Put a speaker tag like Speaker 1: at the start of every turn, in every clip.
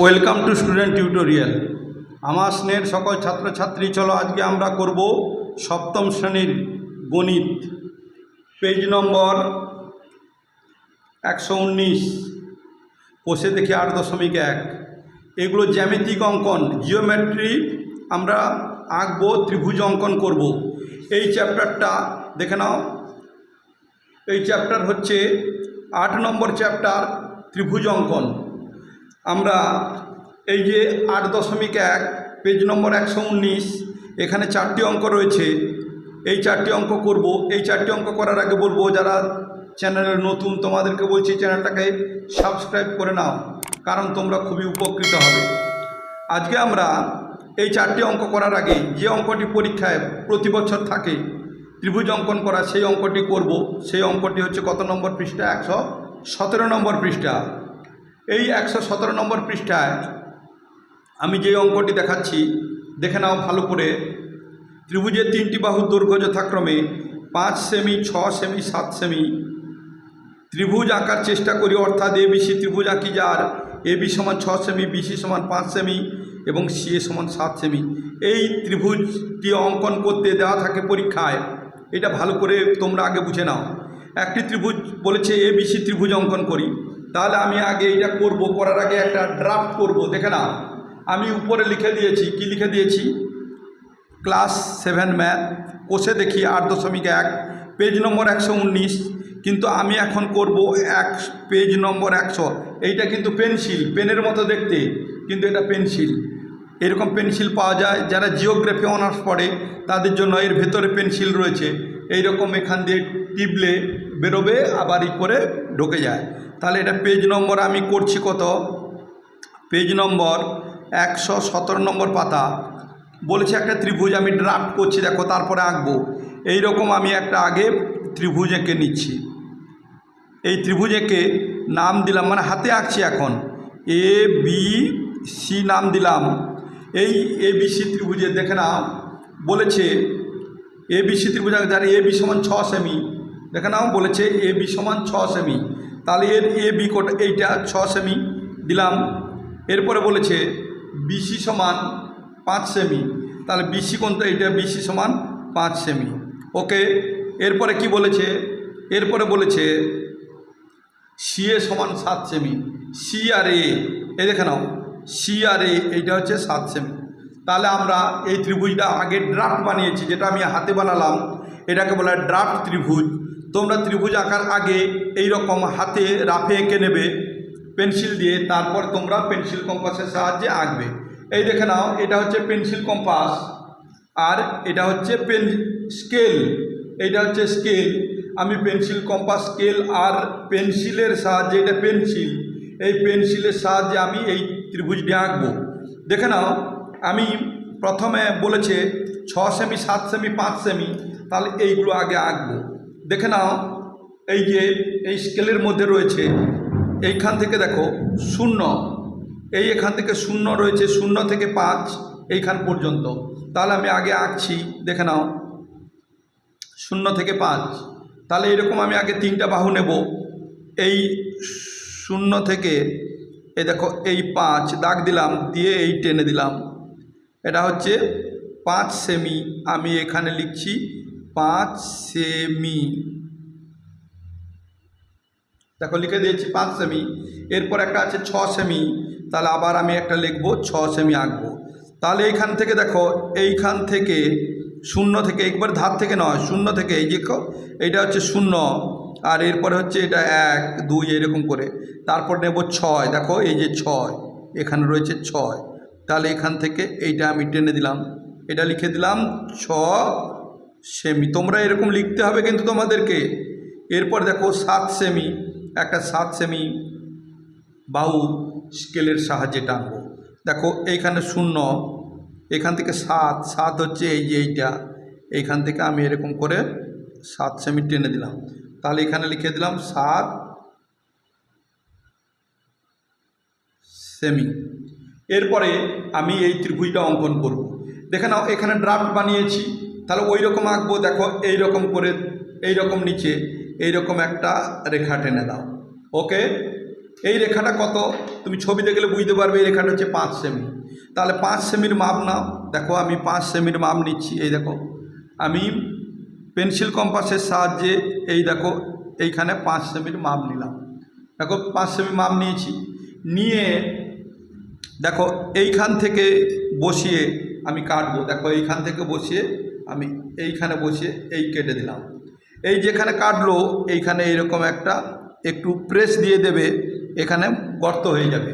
Speaker 1: Welcome to student tutorial আমার স্নেহের সকল ছাত্রছাত্রী, চলো আজকে আমরা করব সপ্তম শ্রেণির গণিত। পেজ নম্বর একশো উনিশ। কোষে দেখি আট দশমিক এক। এগুলো জ্যামিতিক অঙ্কন জিওমেট্রি আমরা আঁকবো, ত্রিভুজ অঙ্কন করব। এই চ্যাপ্টারটা দেখে নাও। এই চ্যাপ্টার হচ্ছে আট নম্বর চ্যাপ্টার ত্রিভুজ অঙ্কন। আমরা এই যে আট দশমিক এক, পেজ নম্বর একশো উনিশ, এখানে চারটি অঙ্ক রয়েছে। এই চারটি অঙ্ক করব। এই চারটি অঙ্ক করার আগে বলব, যারা চ্যানেলের নতুন, তোমাদেরকে বলছি চ্যানেলটাকে সাবস্ক্রাইব করে নাও, কারণ তোমরা খুবই উপকৃত হবে। আজকে আমরা এই চারটি অঙ্ক করার আগে যে অঙ্কটি পরীক্ষায় প্রতি বছর থাকে, ত্রিভুজ অঙ্কন করা, সেই অঙ্কটি করব। সেই অঙ্কটি হচ্ছে কত নম্বর পৃষ্ঠা? একশো সতেরো নম্বর পৃষ্ঠা। এই একশো সতেরো নম্বর পৃষ্ঠায় আমি যে অঙ্কটি দেখাচ্ছি, দেখে নাও ভালো করে। ত্রিভুজের তিনটি বাহুর দৈর্ঘ্য যথাক্রমে পাঁচ সেমি, ছ সেমি, সাত সেমি। ত্রিভুজ আঁকার চেষ্টা করি, অর্থাৎ এ বিসি ত্রিভুজ আঁকি যার। এ, বি সমান ছ সেমি বিসি সমান পাঁচ সেমি এবং সি, এ সমান সাত সেমি। এই ত্রিভুজটি অঙ্কন করতে দেওয়া থাকে পরীক্ষায়। এটা ভালো করে তোমরা আগে বুঝে নাও। একটি ত্রিভুজ বলেছে এ বিসি ত্রিভুজ অঙ্কন করি। তাহলে আমি আগে এটা করব, করার আগে একটা ড্রাফট করব, দেখে না আমি উপরে লিখে দিয়েছি, কি লিখে দিয়েছি? ক্লাস সেভেন ম্যাথ কোষে দেখি আট দশমিক এক পেজ নম্বর একশো উনিশ, কিন্তু আমি এখন করব এক পেজ নম্বর একশো। এইটা কিন্তু পেন্সিল পেনের মতো দেখতে, কিন্তু এটা পেন্সিল এরকম পেন্সিল পাওয়া যায়, যারা জিওগ্রাফি অনার্স পড়ে, তাদের জন্য এর ভেতরে পেন্সিল রয়েছে। এই রকম এখান দিয়ে টিপলে বেরোবে, আবার ই করে ঢুকে যায়। তাহলে এটা পেজ নম্বর আমি করছি কত? পেজ নম্বর একশো সতেরো নম্বর পাতা। বলেছে একটা ত্রিভুজ আমি ড্রাফট করছি, দেখো তারপরে আঁকবো। এই রকম আমি একটা আগে ত্রিভুজ এঁকে নিচ্ছি। এই ত্রিভুজ এঁকে নাম দিলাম মানে হাতে আঁকছি এখন। এ বি সি নাম দিলাম। এই এ বি সি ত্রিভুজে দেখে নাও। বলেছে এ বি সি ত্রিভুজ যার এ বি সমান ছ সেমি দেখে নাও, বলেছে এ বি সমান ছ সেমি তাহলে এর এ বি কোট এইটা ছ সেমি দিলাম। এরপরে বলেছে বিসি সমান পাঁচ সেমি তাহলে বিসি কোনটা এইটা বিসি সমান পাঁচ সেমি ওকে এরপরে কি বলেছে? এরপরে বলেছে সি এ সমান সাত সেমি সি আর এ এই দেখে নাও। সি আর এ এইটা হচ্ছে সাত সেমি তাহলে আমরা এই ত্রিভুজটা আগে ড্রাফট বানিয়েছি, যেটা আমি হাতে বানালাম, এটাকে বলা ড্রাফট ত্রিভুজ। তোমরা ত্রিভুজ আঁকার আগে এই রকম হাতে রাফে এঁকে নেবে, পেন্সিল দিয়ে, তারপর তোমরা পেন্সিল কম্পাসের সাহায্যে আঁকবে। এই দেখে নাও, এটা হচ্ছে পেন্সিল কম্পাস, আর এটা হচ্ছে পেন স্কেল, এইটা হচ্ছে স্কেল। আমি পেন্সিল কম্পাস, স্কেল আর পেন্সিলের সাহায্যে, এটা পেন্সিল, এই পেন্সিলের সাহায্যে আমি এই ত্রিভুজটি আঁকবো। দেখে নাও, আমি প্রথমে বলেছে ছ সেমি, সাত সেমি, পাঁচ সেমি, তাহলে এইগুলো আগে আঁকবো। দেখে নাও, এই যে এই স্কেলের মধ্যে রয়েছে, এইখান থেকে দেখো শূন্য। এই এখান থেকে শূন্য রয়েছে, শূন্য থেকে পাঁচ এইখান পর্যন্ত। তাহলে আমি আগে আঁকছি, দেখে নাও। শূন্য থেকে পাঁচ। তাহলে এরকম আমি আগে তিনটা বাহু নেব। এই শূন্য থেকে, এই দেখো, এই পাঁচ, দাগ দিলাম, দিয়ে এই টেনে দিলাম। এটা হচ্ছে পাঁচ সেমি। আমি এখানে লিখছি পাঁচ সেমি দেখো লিখে দিয়েছি পাঁচ সেমি এরপর একটা আছে ছ সেমি তাহলে আবার আমি একটা লিখব ছ সেমি আঁকবো তাহলে এইখান থেকে দেখো এইখান থেকে শূন্য থেকে একবার ধার থেকে নয় শূন্য থেকে এই ক- এইটা হচ্ছে শূন্য আর এরপরে হচ্ছে এটা এক দুই এরকম করে তারপর নেব ছয় দেখো এই যে ছয়, এখানে রয়েছে ছয়। তাহলে এখান থেকে এইটা আমি টেনে দিলাম। এটা লিখে দিলাম, ছ সেমি। তোমরা এরকম লিখতে হবে কিন্তু তোমাদেরকে। এরপর দেখো সাত সেমি। একটা সাত সেমি বাহু স্কেলের সাহায্যে টানবো। দেখো এইখানে শূন্য, এখান থেকে সাত সাত হচ্ছে এই যে এইটা। এইখান থেকে আমি এরকম করে সাত সেমি টেনে দিলাম। তাহলে এখানে লিখে দিলাম সাত সেমি। এরপরে আমি এই ত্রিভুজটা অঙ্কন করব। দেখে নাও, এখানে ড্রাফট বানিয়েছি। তাহলে ওই রকম আঁকবো, দেখো এই রকম করে এই রকম নিচে এই রকম একটা রেখা টেনে দাও। ওকে? এই রেখাটা কত? তুমি ছবি দেখলে বুঝতে পারবে এই রেখাটা হচ্ছে পাঁচ সেমি। তাহলে পাঁচ সেমির মাপ নাও। দেখো, আমি পাঁচ সেমির মাপ নিচ্ছি, এই দেখো। আমি পেন্সিল কম্পাসের সাহায্যে এই দেখো, এইখানে পাঁচ সেমির মাপ নিলাম। দেখো, পাঁচ সেমি মাপ নিয়েছি। নিয়ে, দেখো, এইখান থেকে বসিয়ে আমি কাটবো। দেখো, এইখান থেকে বসিয়ে আমি এইখানে বসিয়ে এই কেটে দিলাম। এই যেখানে কাটলো, এইখানে এইরকম একটা একটু প্রেস দিয়ে দেবে, এখানে গর্ত হয়ে যাবে।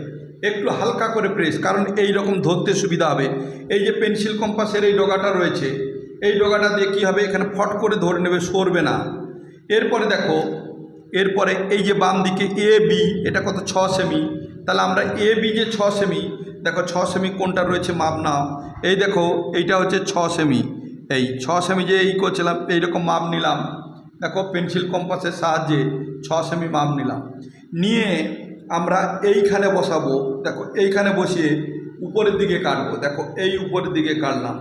Speaker 1: একটু হালকা করে প্রেস কারণ এই রকম ধরতে সুবিধা হবে। এই যে পেন্সিল কম্পাসের এই ডগাটা রয়েছে, এই ডগাটা দিয়ে কী হবে? এখানে ফট করে ধরে নেবে, সরবে না। এরপরে দেখো, এরপরে এই যে বাম দিকে এ বি এটা কত? ছ সেমি তাহলে আমরা এ বি যে ছ সেমি দেখো ছ সেমি কোনটা রয়েছে মাপ নাও এই দেখো, এইটা হচ্ছে ছ সেমি এই ছ সেমি যে এই করছিলাম, এইরকম মাপ নিলাম। দেখো পেন্সিল কম্পাসের সাহায্যে ছ সেমি মাপ নিলাম। নিয়ে আমরা এইখানে বসাবো, দেখো, এইখানে বসিয়ে উপরের দিকে কাটবো। দেখো, এই উপরের দিকে কাটলাম।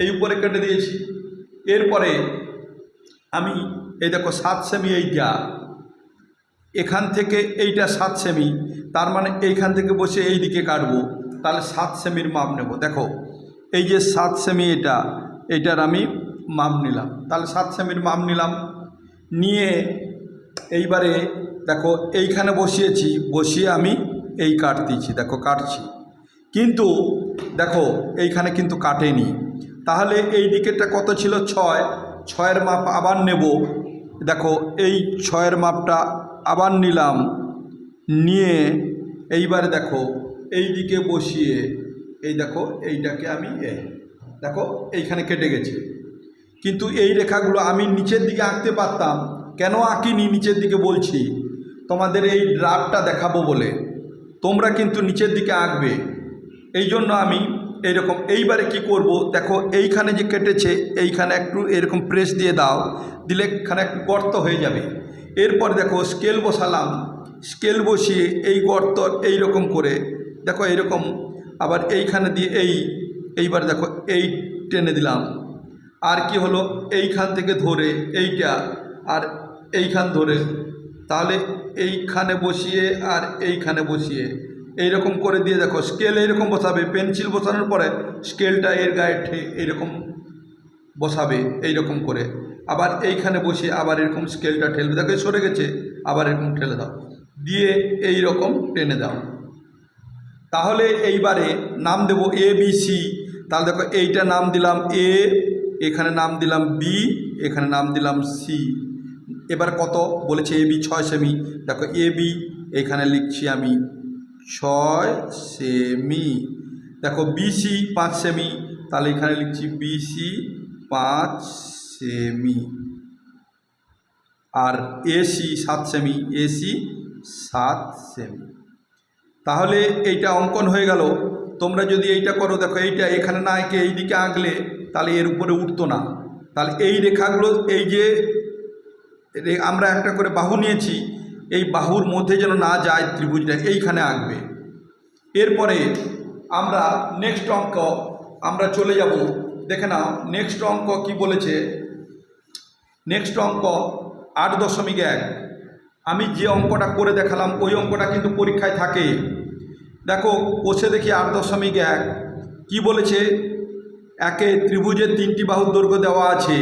Speaker 1: এই উপরে কেটে দিয়েছি। এরপরে আমি, এই দেখো, সাত সেমি এইটা এখান থেকে এইটা সাত সেমি তার মানে এইখান থেকে বসে এই দিকে কাটবো। তাহলে সাত সেমির মাপ নেব। দেখো, এই যে সাত সেমি এটা এইটার আমি মাপ নিলাম। তাহলে সাত সেমির মাপ নিলাম। নিয়ে এইবারে দেখো এইখানে বসিয়েছি, বসিয়ে আমি এই কাটতেছি দেখো কাটছি। কিন্তু দেখো এইখানে কিন্তু কাটেনি। তাহলে এই দিকেরটা কত ছিল? ছয়। ছয়ের মাপ আবার নেব। দেখো এই ছয়ের মাপটা আবার নিলাম। নিয়ে এইবারে দেখো এই দিকে বসিয়ে, এই দেখো এইটাকে আমি এ দেখো, এইখানে কেটে গেছে। কিন্তু এই রেখাগুলো আমি নিচের দিকে আঁকতে পারতাম, কেন আঁকিনি নিচের দিকে বলছি? তোমাদের এই ড্রাফটটা দেখাবো বলে। তোমরা কিন্তু নিচের দিকে আঁকবে। এই জন্য আমি এইরকম, এইবারে কি করব? দেখো, এইখানে যে কেটেছে, এইখানে একটু এরকম প্রেস দিয়ে দাও, দিলে এখানে একটু গর্ত হয়ে যাবে। এরপর দেখো স্কেল বসালাম। স্কেল বসিয়ে এই গর্ত এই রকম করে, দেখো, এইরকম। আবার এইখানে দিয়ে এই এইবার দেখো এই টেনে দিলাম। আর কি হলো? এইখান থেকে ধরে এইটা আর এইখান ধরে। তাহলে এইখানে বসিয়ে আর এইখানে বসিয়ে। এইরকম করে দিয়ে দেখো স্কেল এইরকম বসাবে পেন্সিল বসানোর পরে স্কেলটা এর গায়ে ঠে এইরকম বসাবে, এইরকম করে। আবার এইখানে বসিয়ে আবার এরকম স্কেলটা ঠেলবে। দেখো সরে গেছে, আবার এরকম ঠেলে দাও। দিয়ে এই রকম টেনে দাও। তাহলে এইবারে নাম দেব এ বি সি তাহলে দেখো এইটা নাম দিলাম এ, এখানে নাম দিলাম বি, এখানে নাম দিলাম সি। এবার কত? বলেছে এ বি ছয় সেমি। দেখো এ বি, এখানে লিখছি আমি ছয় সেমি। দেখো বিসি পাঁচ সেমি, তাহলে এখানে লিখছি বিসি পাঁচ সেমি। আর এসি সাত সেমি এসি সাত সেমি। তাহলে এইটা অঙ্কন হয়ে গেল। তোমরা যদি এইটা করো, দেখো এইটা এখানে না এঁকে এই দিকে আঁকলে তাহলে এর উপরে উঠতো না। তাহলে এই রেখাগুলো, এই যে আমরা একটা করে বাহু নিয়েছি, এই বাহুর মধ্যে যেন না যায় ত্রিভুজটা, এইখানে আঁকবে। এরপরে আমরা নেক্সট অঙ্ক, আমরা চলে যাব। দেখে নাও নেক্সট অঙ্ক কি বলেছে? নেক্সট অঙ্ক আট দশমিক এক। আমি যে অঙ্কটা করে দেখালাম, ওই অঙ্কটা কিন্তু পরীক্ষায় থাকে। দেখো কষে দেখি আট দশমিক এক। কী বলেছে? একে ত্রিভুজের তিনটি বাহুর দৈর্ঘ্য দেওয়া আছে।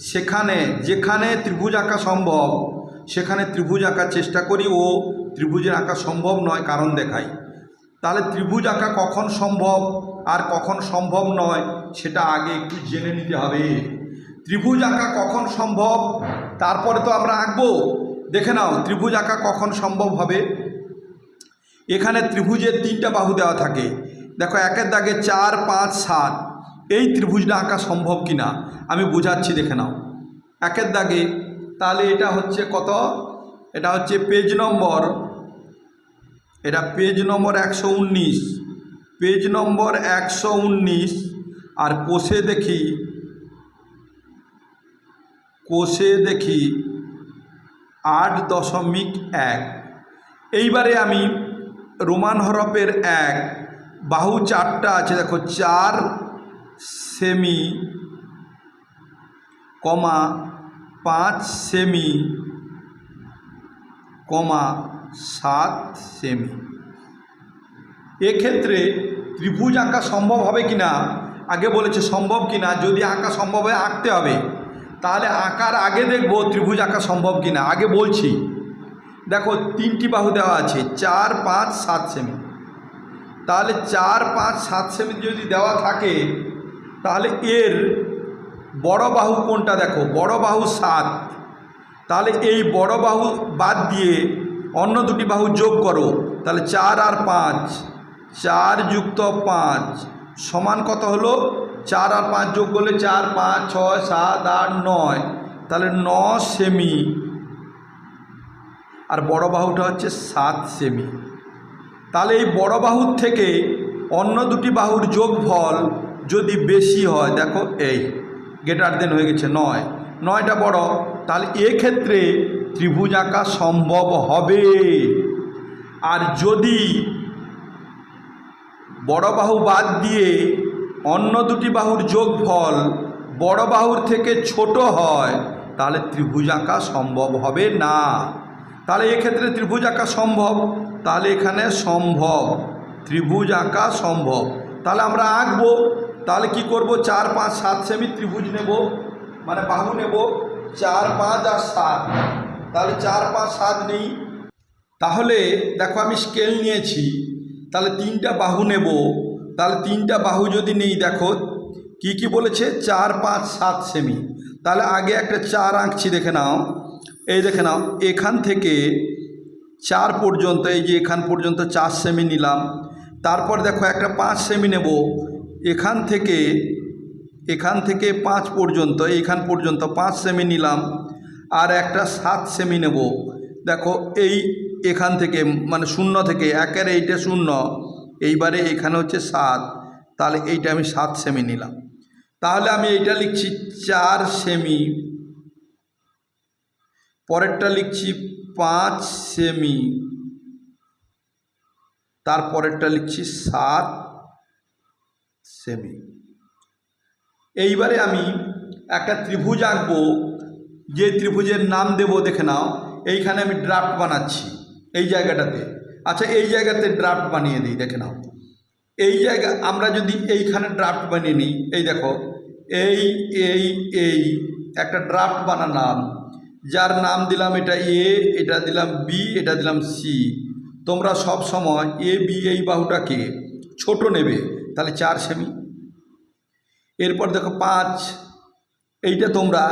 Speaker 1: সেখানে, যেখানে ত্রিভুজ আঁকা সম্ভব, সেখানে ত্রিভুজ আঁকার চেষ্টা করি ও ত্রিভুজের আঁকা সম্ভব নয় কারণ দেখাই। তাহলে ত্রিভুজ আঁকা কখন সম্ভব আর কখন সম্ভব নয়, সেটা আগে একটু জেনে নিতে হবে। ত্রিভুজ আঁকা কখন সম্ভব? তারপরে তো আমরা আঁকবো। দেখে নাও, ত্রিভুজ আঁকা কখন সম্ভব হবে? এখানে ত্রিভুজের তিনটা বাহু দেওয়া থাকে। দেখো, একের দাগে চার, পাঁচ, সাত। এই ত্রিভুজটা আঁকা সম্ভব কি না আমি বোঝাচ্ছি, দেখে নাও। একের দাগে, তাহলে এটা হচ্ছে কত? এটা হচ্ছে পেজ নম্বর। এটা পেজ নম্বর একশো উনিশ। পেজ নম্বর একশো উনিশ। আর কোষে দেখি কোষে দেখি আট দশমিক এক। এইবারে আমি রোমান হরফের এক, বাহু চারটা আছে, দেখো, চার সেমি, কমা পাঁচ সেমি, কমা সাত সেমি। এক্ষেত্রে ত্রিভুজ আঁকা সম্ভব হবে কি না? আগে বলেছে সম্ভব কি না? যদি আঁকা সম্ভব হয়, আঁকতে হবে। তাহলে আঁকার আগে দেখব ত্রিভুজ আঁকা সম্ভব কি না। আগে বলছি। দেখো, তিনটি বাহু দেওয়া আছে, চার, পাঁচ, সাত সেমি। তাহলে চার, পাঁচ, সাত সেমি যদি দেওয়া থাকে, তাহলে এর বড় বাহু কোনটা দেখো? বড় বাহু সাত। তাহলে এই বড় বাহু বাদ দিয়ে অন্য দুটি বাহু যোগ করো। তাহলে চার আর পাঁচ, চার যুক্ত পাঁচ, সমান কত হলো? চার আর পাঁচ যোগ করলে চার, পাঁচ, ছয়, সাত, আট, নয়। তাহলে ন সেমি আর বড় বাহুটা হচ্ছে সাত সেমি। তাহলে এই বড় বাহুর থেকে অন্য দুটি বাহুর যোগফল যদি বেশি হয়, দেখো এই গেটার দেন হয়ে গেছে নয়। নয়টা বড়, তাহলে এক্ষেত্রে ত্রিভুজ আঁকা সম্ভব হবে। আর যদি বড় বাহু বাদ দিয়ে অন্য দুটি বাহুর যোগফল বড় বাহুর থেকে ছোট হয়, তাহলে ত্রিভুজ আঁকা সম্ভব হবে না। তাহলে এক্ষেত্রে ত্রিভুজ আঁকা সম্ভব। তাহলে এখানে সম্ভব। ত্রিভুজ আঁকা সম্ভব। তাহলে আমরা আঁকবো। তাহলে কি করব? চার, পাঁচ, সাত সেমি ত্রিভুজ নেব। মানে বাহু নেব। চার, পাঁচ আর সাত। তাহলে চার, পাঁচ, সাত নেই। তাহলে দেখো আমি স্কেল নিয়েছি। তাহলে তিনটা বাহু নেব। তাহলে তিনটা বাহু যদি নেই, দেখো, কি কি বলেছে? চার, পাঁচ, সাত সেমি। তাহলে আগে একটা চার আঁকছি, দেখে নাও। এই দেখে নাও, এখান থেকে চার পর্যন্ত, এই যে এখান পর্যন্ত চার সেমি নিলাম। তারপর দেখো একটা পাঁচ সেমি নেব। এখান থেকে এখান থেকে পাঁচ পর্যন্ত, এইখান পর্যন্ত পাঁচ সেমি নিলাম। আর একটা সাত সেমি নেব। দেখো, এই এখান থেকে মানে শূন্য থেকে, একের এইটা শূন্য, এইবারে এখানে হচ্ছে সাত। তাহলে এইটা আমি সাত সেমি নিলাম। তাহলে আমি এইটা লিখছি চার সেমি পরেরটা লিখছি পাঁচ সেমি। তারপরেরটা লিখছি সাত সেমি। এইবারে আমি একটা ত্রিভুজ আঁকবো, যে ত্রিভুজের নাম দেব, দেখে নাও, এইখানে আমি ড্রাফট বানাচ্ছি, এই জায়গাটাতে। আচ্ছা এই জায়গাতে ড্রাফট বানিয়ে দিই, দেখে নাও। এই জায়গা, আমরা যদি এইখানে ড্রাফট বানিয়ে নিই, এই দেখো, এই এই এই, একটা ড্রাফট বানালাম। যার নাম দিলাম এটা এ এটা দিলাম বি এটা দিলাম সি তোমরা সব সময় এ বি এই বাহুটাকে ছোট নেবে। তাহলে চার সেমি। এরপর দেখো পাঁচ। এইটা তোমরা,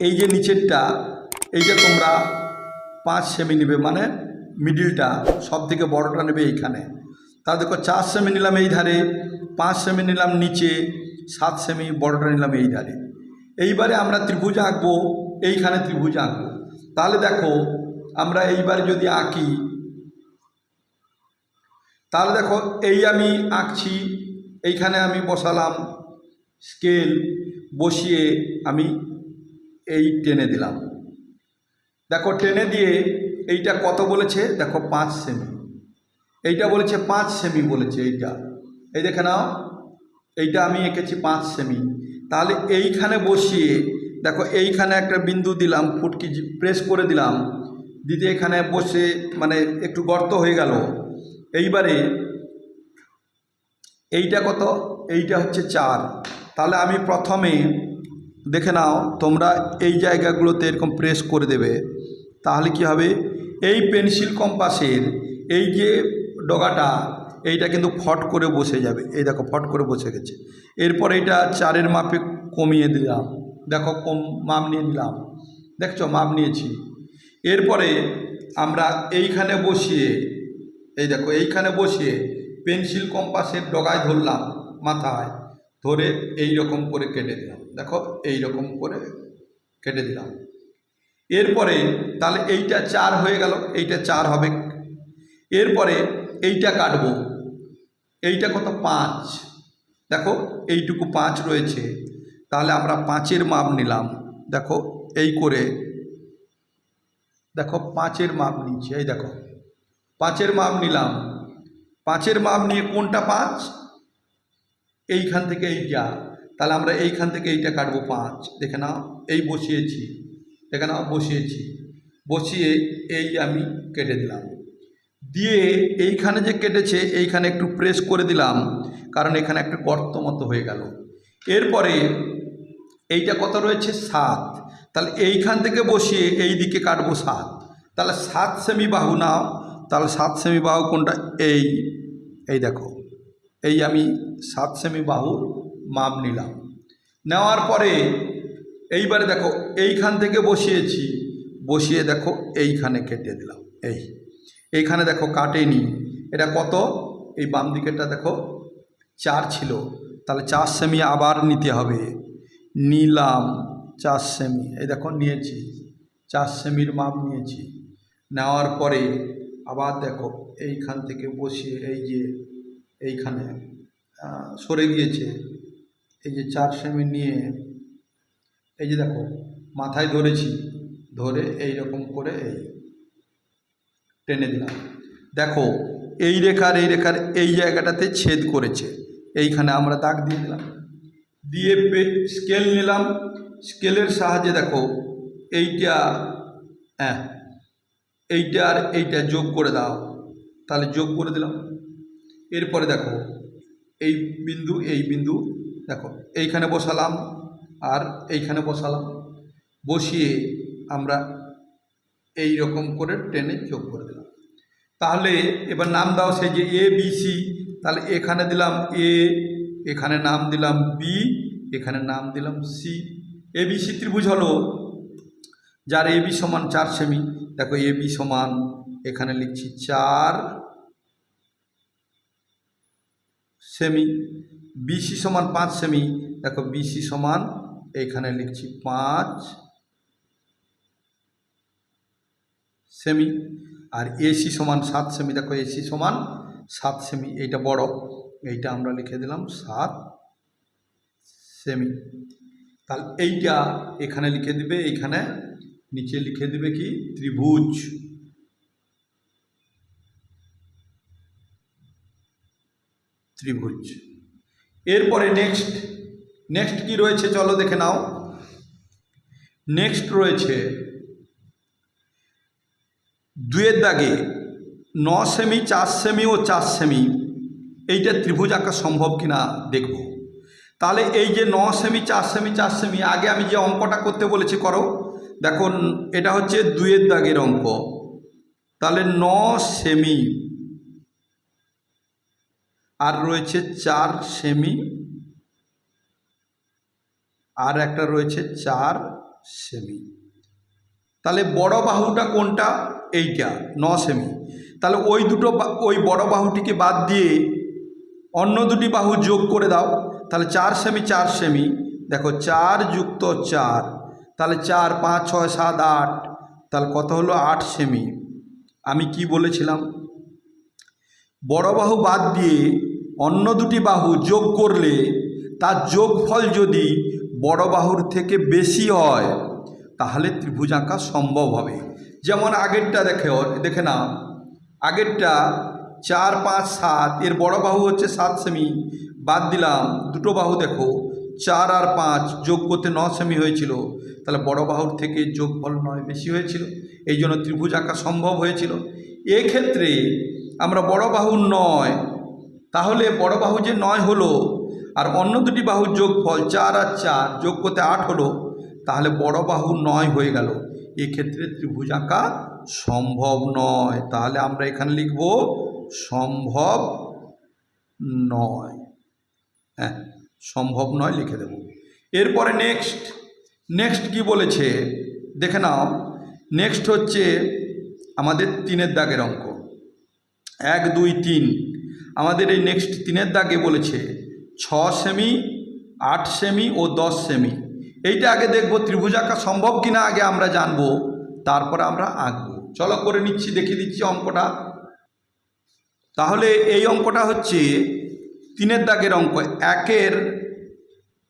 Speaker 1: এই যে নিচেরটা, এইটা তোমরা পাঁচ সেমি নেবে। মানে মিডিলটা সব থেকে বড়টা নেবে এইখানে। তা দেখো চার সেমি নিলাম এই ধারে, পাঁচ সেমি নিলাম নিচে, সাত সেমি বড়টা নিলাম এই ধারে। এইবারে আমরা ত্রিভুজ আঁকবো, এইখানে ত্রিভুজ আঁকবো। তাহলে দেখো, আমরা এইবারে যদি আঁকি, তাহলে দেখো, এই আমি আঁকছি, এইখানে আমি বসালাম স্কেল বসিয়ে আমি এই টেনে দিলাম। দেখো, টেনে দিয়ে এইটা কত বলেছে? দেখো, পাঁচ সেমি। এইটা বলেছে পাঁচ সেমি বলেছে এইটা। এই দেখে নাও, এইটা আমি এঁকেছি পাঁচ সেমি। তাহলে এইখানে বসিয়ে, দেখো এইখানে একটা বিন্দু দিলাম, ফুটকি প্রেস করে দিলাম, দিতে এখানে বসে মানে একটু গর্ত হয়ে গেল। এইবারে এইটা কত? এইটা হচ্ছে চার। তাহলে আমি প্রথমে দেখে নাও, তোমরা এই জায়গাগুলোতে এরকম প্রেস করে দেবে। তাহলে কি হবে? এই পেন্সিল কম্পাসের এই যে ডগাটা এইটা কিন্তু ফট করে বসে যাবে। এই দেখো, ফট করে বসে গেছে। এরপর এইটা চারের মাপে কমিয়ে দিলাম। দেখো, কম, মাপ নিয়ে নিলাম। দেখছ, মাপ নিয়েছি। এরপরে আমরা এইখানে বসিয়ে, এই দেখো, এইখানে বসিয়ে পেন্সিল কম্পাসের ডগায় ধরলাম মাথায়। ধরে এই রকম করে কেটে দিলাম। দেখো এই রকম করে কেটে দিলাম। এরপরে তাহলে এইটা চার হয়ে গেল। এইটা চার হবে। এরপরে এইটা কাটব। এইটা কত? পাঁচ। দেখো, এইটুকু পাঁচ রয়েছে। তাহলে আমরা পাঁচের মাপ নিলাম। দেখো, এই করে। দেখো, পাঁচের মাপ নিচ্ছে, এই দেখো। পাঁচের মাপ নিলাম। পাঁচের মাপ নিয়ে কোনটা পাঁচ? এইখান থেকে এইটা। তাহলে আমরা এইখান থেকে এইটা কাটবো পাঁচ। দেখে নাও, এই বসিয়েছি। দেখে নাও, বসিয়েছি। বসিয়ে এই আমি কেটে দিলাম। দিয়ে এইখানে যে কেটেছে, এইখানে একটু প্রেস করে দিলাম, কারণ এখানে একটা গর্ত মতো হয়ে গেল। এরপরে এইটা কত রয়েছে? সাত। তাহলে এইখান থেকে বসিয়ে এই দিকে কাটবো সাত। তাহলে সাত সেমি বাহু নাও। তাহলে সাত সেমি বাহু কোনটা? এই এই দেখো। এই আমি সাত সেমি বাহুর মাপ নিলাম। নেওয়ার পরে এইবারে দেখো, এইখান থেকে বসিয়েছি। বসিয়ে দেখো, এইখানে কেটে দিলাম। এই। এইখানে দেখো কাটেনি। এটা কত? এই বাম দিকেরটা দেখো, চার ছিল। তাহলে চার সেমি আবার নিতে হবে। নিলাম চার সেমি এই দেখো, নিয়েছি। চার সেমির মাপ নিয়েছি। নেওয়ার পরে আবার দেখো, এইখান থেকে বসিয়ে এই যে এইখানে সরে গিয়েছে। এই যে চার সেমি নিয়ে, এই যে দেখো, মাথায় ধরেছি। ধরে এই রকম করে এই টেনে দিলাম। দেখো, এই রেখার এই রেখার এই জায়গাটাতে ছেদ করেছে। এইখানে আমরা দাগ দিয়ে দিলাম। দিয়ে পে- স্কেল নিলাম। স্কেলের সাহায্যে দেখো, এইটা হ্যাঁ এইটা আর এইটা যোগ করে দাও। তাহলে যোগ করে দিলাম। এরপরে দেখো, এই বিন্দু এই বিন্দু, দেখো, এইখানে বসালাম আর এইখানে বসালাম। বসিয়ে আমরা এই রকম করে টেনে যোগ করে তাহলে এবার নাম দাও সেই যে এ বি সি তাহলে এখানে দিলাম এ এখানে নাম দিলাম বি এখানে নাম দিলাম সি এ বি সি ত্রিভুজ হলো যার এ বি সমান চার সেমি। দেখো এ বি সমান, এখানে লিখছি চার সেমি। বিসি সমান পাঁচ সেমি। দেখো বিসি সমান, এখানে লিখছি পাঁচ সেমি। আর এসি সমান সাত সেমি দেখো এসি সমান সাত সেমি এইটা বড়, এইটা আমরা লিখে দিলাম সাত সেমি তাহলে এইটা এখানে লিখে দিবে এইখানে নিচে লিখে দিবে কি? ত্রিভুজ। ত্রিভুজ। এরপরে নেক্সট নেক্সট কি রয়েছে? চলো দেখে নাও। নেক্সট রয়েছে দুয়ের দাগে ন সেমি, চার সেমি ও চার সেমি, এইটা ত্রিভুজ আঁকা সম্ভব কিনা দেখব। তাহলে এই যে ন সেমি, চার সেমি চার সেমি, আগে আমি যে অঙ্কটা করতে বলেছি, করো। দেখো এটা হচ্ছে দুয়ের দাগের অঙ্ক। তাহলে ন সেমি, আর রয়েছে চার সেমি, আর একটা রয়েছে চার সেমি। তাহলে বড় বাহুটা কোনটা? এইটা, ন সেমি তাহলে ওই দুটো ওই বড় বাহুটিকে বাদ দিয়ে অন্য দুটি বাহু যোগ করে দাও। তাহলে চার সেমি চার সেমি দেখো, চার যুক্ত চার। তাহলে চার, পাঁচ, ছয়, সাত, আট। তাহলে কত হলো? আট সেমি আমি কি বলেছিলাম? বড় বাহু বাদ দিয়ে অন্য দুটি বাহু যোগ করলে তার যোগফল যদি বড় বাহুর থেকে বেশি হয়, তাহলে ত্রিভুজ আঁকা সম্ভব হবে। যেমন আগেরটা দেখে দেখে নাও। আগেরটা চার, পাঁচ, সাত, এর বড় বাহু হচ্ছে সাত সেমি। বাদ দিলাম, দুটো বাহু দেখো। চার আর পাঁচ যোগ করতে ন সেমি হয়েছিল। তাহলে বড় বাহুর থেকে যোগফল নয় বেশি হয়েছিল। এই জন্য ত্রিভুজ আঁকা সম্ভব হয়েছিল। এক্ষেত্রে আমরা বড় বাহু নয়। তাহলে বড় বাহু যে নয় হলো, আর অন্য দুটি বাহুর যোগফল চার আর চার যোগ করতে আট হলো, তাহলে বড় বাহু নয় হয়ে গেল। এক্ষেত্রে ত্রিভুজ আঁকা সম্ভব নয়। তাহলে আমরা এখানে লিখব সম্ভব নয়। হ্যাঁ সম্ভব নয় লিখে দেব। এরপরে নেক্সট নেক্সট কি বলেছে? দেখে নাও। নেক্সট হচ্ছে আমাদের তিনের দাগের অঙ্ক। এক, দুই, তিন। আমাদের এই নেক্সট তিনের দাগে বলেছে ছ সেমি, আট সেমি ও দশ সেমি। এইটা আগে দেখব, ত্রিভুজ আঁকা সম্ভব কিনা আগে আমরা জানব, তারপরে আমরা আঁকবো। চলো করে নিচ্ছি দেখিয়ে দিচ্ছি অঙ্কটা। তাহলে এই অঙ্কটা হচ্ছে তিনের দাগের অঙ্ক, একের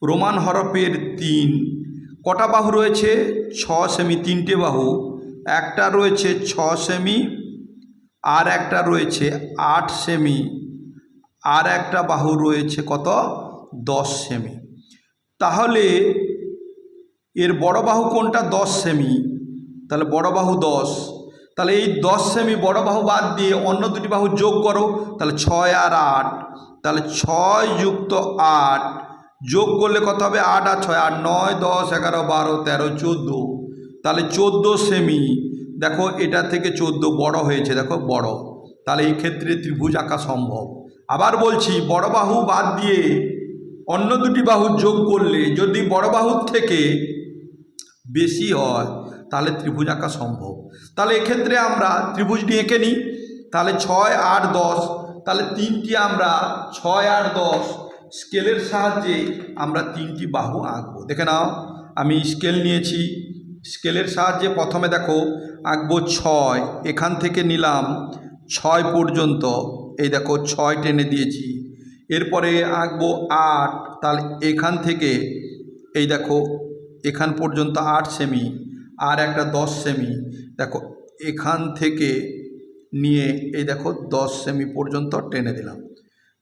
Speaker 1: রোমান হরফের তিন। কটা বাহু রয়েছে? ছ সেমি, তিনটে বাহু। একটা রয়েছে ছ সেমি, আর একটা রয়েছে আট সেমি। আর একটা বাহু রয়েছে কত? দশ সেমি। তাহলে এর বড় বাহু কোনটা? দশ সেমি। তাহলে বড় বাহু দশ। তাহলে এই দশ সেমি বড় বাহু বাদ দিয়ে অন্য দুটি বাহু যোগ করো। তাহলে ছয় আর আট। তাহলে ছয় যুক্ত আট। যোগ করলে কত হবে? আট আর ছয়। আট নয়, দশ, এগারো, বারো, তেরো, চোদ্দ। তাহলে চোদ্দ সেমি। দেখো, এটা থেকে চোদ্দ বড় হয়েছে। দেখো, বড়। তাহলে এই ক্ষেত্রে ত্রিভুজ আঁকা সম্ভব। আবার বলছি, বড় বাহু বাদ দিয়ে অন্য দুটি বাহু যোগ করলে, যদি বড় বাহুর থেকে বেশি হয়, তাহলে ত্রিভুজ আঁকা সম্ভব। তাহলে এক্ষেত্রে আমরা ত্রিভুজটি এঁকে নিই, তাহলে ছয় আট দশ, তাহলে তিনটি আমরা ছয় আট দশ, স্কেলের সাহায্যে আমরা তিনটি বাহু আঁকবো। দেখে নাও, আমি স্কেল নিয়েছি, স্কেলের সাহায্যে প্রথমে দেখো, আঁকবো ছয়, এখান থেকে নিলাম ছয় পর্যন্ত, এই দেখো ছয় টেনে দিয়েছি। এরপরে আঁকবো আট, তাহলে এখান থেকে, এই দেখো এখান পর্যন্ত আট সেমি, আর একটা দশ সেমি। দেখো, এখান থেকে নিয়ে এই দেখো দশ সেমি পর্যন্ত টেনে দিলাম।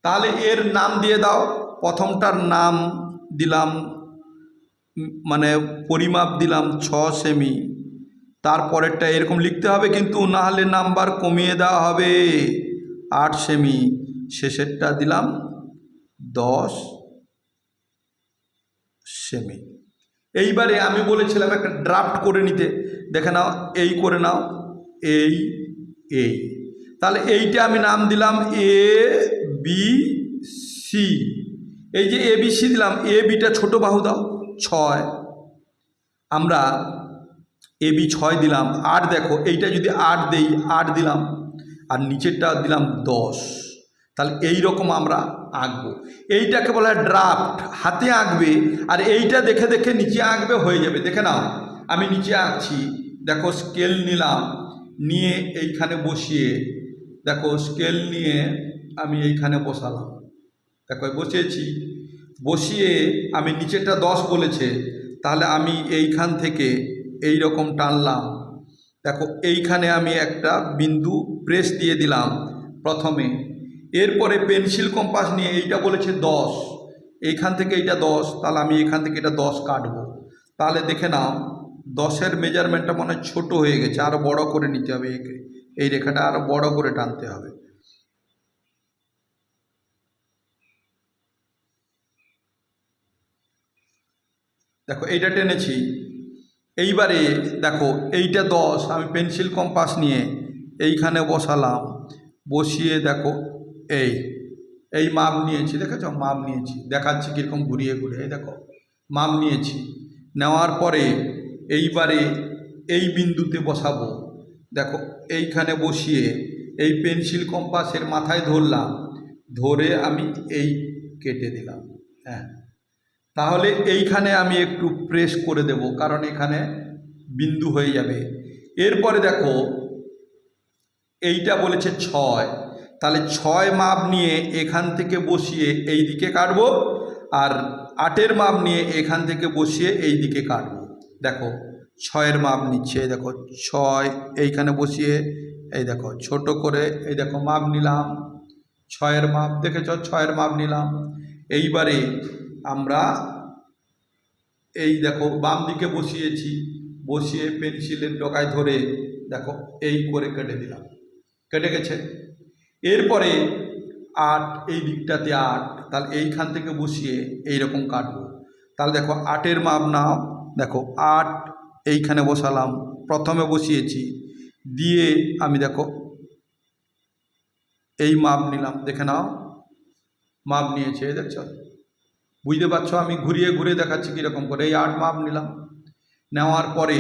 Speaker 1: তাহলে এর নাম দিয়ে দাও। প্রথমটার নাম দিলাম মানে পরিমাপ দিলাম ছ সেমি। তারপরেরটা এরকম লিখতে হবে কিন্তু, না হলে নাম্বার কমিয়ে দেওয়া হবে। আট সেমি। শেষেরটা দিলাম দশ সেমি। এইবারে আমি বলেছিলাম একটা ড্রাফট করে নিতে। দেখে নাও, এই করে নাও, এই এই তাহলে এইটা আমি নাম দিলাম এ, বি, সি। এই যে এ, বি, সি দিলাম, এ বিটা ছোটো বাহু দাও, ছয়। আমরা এ, বি, ছয় দিলাম। আট দেখো, এইটা যদি আট দেই, আট দিলাম। আর নিচেরটা দিলাম দশ। তাহলে এই রকম আমরা আঁকবো। এইটাকে বলা হয় ড্রাফট হাতে আঁকবে, আর এইটা দেখে দেখে নিচে আঁকবে, হয়ে যাবে। দেখে নাও, আমি নিচে আঁকছি। দেখো স্কেল নিলাম, নিয়ে এইখানে বসিয়ে, দেখো স্কেল নিয়ে আমি এইখানে বসালাম। দেখো বসিয়েছি। বসিয়ে আমি নিচেরটা দশ বলেছে, তাহলে আমি এইখান থেকে এই রকম টানলাম। দেখো, এইখানে আমি একটা বিন্দু প্রেস দিয়ে দিলাম প্রথমে। এরপরে পেন্সিল কম্পাস নিয়ে এইটা বলেছে দশ। এইখান থেকে এইটা দশ, তাহলে আমি এখান থেকে এটা দশ কাটবো। তাহলে দেখে নাও, দশের মেজারমেন্টটা মনে ছোটো হয়ে গেছে আরও বড় করে নিতে হবে একে। এই রেখাটা আরও বড় করে টানতে হবে। দেখো, এইটা টেনেছি। এইবারে দেখো, এইটা দশ, আমি পেন্সিল কম্পাস নিয়ে এইখানে বসালাম। বসিয়ে দেখো এই এই মাপ নিয়েছি, দেখেছ? মাপ নিয়েছি। দেখাচ্ছি কীরকম ঘুরিয়ে ঘুরিয়ে, এই দেখো, মাপ নিয়েছি। নেওয়ার পরে এইবারে এই বিন্দুতে বসাবো। দেখো, এইখানে বসিয়ে এই পেন্সিল কম্পাসের মাথায় ধরলাম, ধরে আমি এই কেটে দিলাম হ্যাঁ। তাহলে এইখানে আমি একটু প্রেস করে দেব, কারণ এখানে বিন্দু হয়ে যাবে। এরপরে দেখো, এইটা বলেছে ছয় তাহলে ছয় মাপ নিয়ে এখান থেকে বসিয়ে এই দিকে কাটবো আর আটের মাপ নিয়ে এখান থেকে বসিয়ে এই দিকে কাটবো। দেখো, ছয়ের মাপ নিচ্ছে, এই দেখো, ছয় এইখানে বসিয়ে, এই দেখো, ছোট করে, এই দেখো, মাপ নিলাম। ছয়ের মাপ, দেখেছ? ছয়ের মাপ নিলাম। এইবারে আমরা এই দেখো, বাম দিকে বসিয়েছি, বসিয়ে পেন্সিলের ডগায় ধরে, দেখো, এই করে কেটে দিলাম। কেটে গেছে? এরপরে আট, এই দিকটাতে আট, তাহলে এইখান থেকে বসিয়ে এই রকম কাটবো। তাহলে দেখো আটের মাপ নাও দেখো আট এইখানে বসালাম, প্রথমে বসিয়েছি, দিয়ে আমি দেখো এই মাপ নিলাম, দেখে নাও, মাপ নিয়েছে, দেখছ? বুঝতে পারছ? আমি ঘুরিয়ে ঘুরিয়ে দেখাচ্ছি কীরকম করে, এই আট মাপ নিলাম। নেওয়ার পরে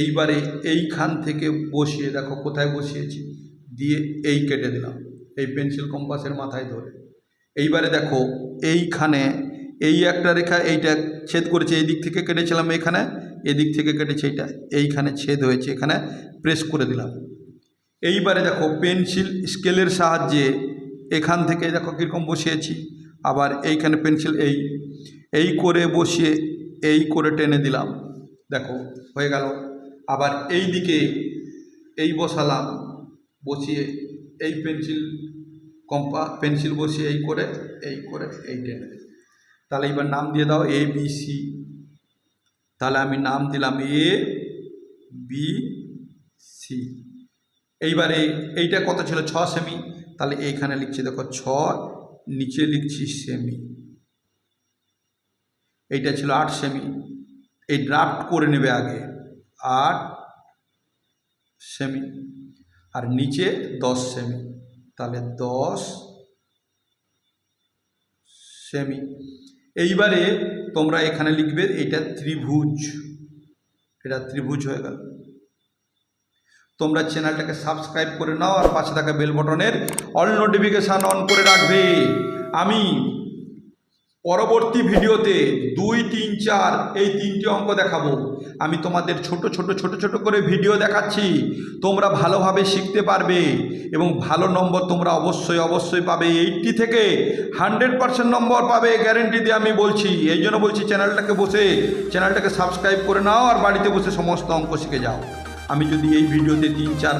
Speaker 1: এইবারে এইখান থেকে বসিয়ে, দেখো কোথায় বসিয়েছি দিয়ে এই কেটে দিলাম, এই পেন্সিল কম্পাসের মাথায় ধরে। এইবারে দেখো, এইখানে এই একটা রেখা, এইটা ছেদ করেছে, এই দিক থেকে কেটেছিলাম এখানে, এদিক থেকে কেটেছে এইটা, এইখানে ছেদ হয়েছে, এখানে প্রেস করে দিলাম। এইবারে দেখো, পেন্সিল স্কেলের সাহায্যে এখান থেকে দেখো কীরকম বসিয়েছি, আবার এইখানে পেন্সিল এই এই করে বসিয়ে এই করে টেনে দিলাম। দেখো, হয়ে গেল। আবার এই দিকে এই বসালাম বসিয়ে এই পেন্সিল কম্পা, পেন্সিল বসিয়ে এই করে এই করে, এই টেনে তাহলে এবার নাম দিয়ে দাও এ বি সি তাহলে আমি নাম দিলাম এ বি সি এইবারে এইটা কত ছিল? ছ সেমি তাহলে এইখানে লিখছি, দেখো, ছ, নিচে লিখছি সেমি এইটা ছিল আট সেমি এই ড্রাফট করে নেবে আগে। আট সেমি আর নিচে দশ সেমি। তাহলে দশ সেমি। এইবারে তোমরা এখানে লিখবে এটা ত্রিভুজ। এটা ত্রিভুজ হয়ে গেল। তোমরা চ্যানেলটাকে সাবস্ক্রাইব করে নাও আর পাশে থাকা বেল বটনের অল নোটিফিকেশান অন করে রাখবে। আমি পরবর্তী ভিডিওতে দুই, তিন, চার এই তিনটি অঙ্ক দেখাবো। আমি তোমাদের ছোট ছোট ছোট ছোট করে ভিডিও দেখাচ্ছি। তোমরা ভালোভাবে শিখতে পারবে এবং ভালো নম্বর তোমরা অবশ্যই অবশ্যই পাবে। এইটটি থেকে হান্ড্রেড পার্সেন্ট নম্বর পাবে, গ্যারেন্টি দিয়ে আমি বলছি। এই জন্য বলছি, চ্যানেলটাকে বসে, চ্যানেলটাকে সাবস্ক্রাইব করে নাও আর বাড়িতে বসে সমস্ত অঙ্ক শিখে যাও। আমি যদি এই ভিডিওতে তিন, চার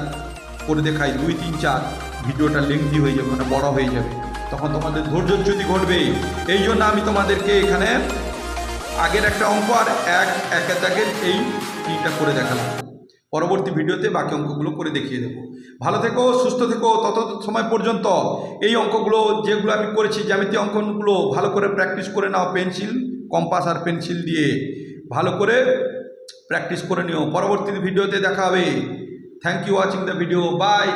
Speaker 1: করে দেখাই, দুই, তিন, চার, ভিডিওটা লেংদি হয়ে যাবে মানে বড় হয়ে যাবে। তখন তোমাদের ধৈর্যচ্যুতি ঘটবে। এই জন্য আমি তোমাদেরকে এখানে আগের একটা অঙ্ক আর এক এক দাগের এই তিনটা করে দেখালাম। পরবর্তী ভিডিওতে বাকি অঙ্কগুলো করে দেখিয়ে দেবো। ভালো থেকো, সুস্থ থেকো তত সময় পর্যন্ত এই অঙ্কগুলো যেগুলো আমি করেছি, জ্যামিতি অঙ্কনগুলো ভালো করে প্র্যাকটিস করে নাও পেন্সিল, কম্পাস আর পেন্সিল দিয়ে। ভালো করে প্র্যাকটিস করে নিও। পরবর্তী ভিডিওতে দেখা হবে। Thank you watching the video bye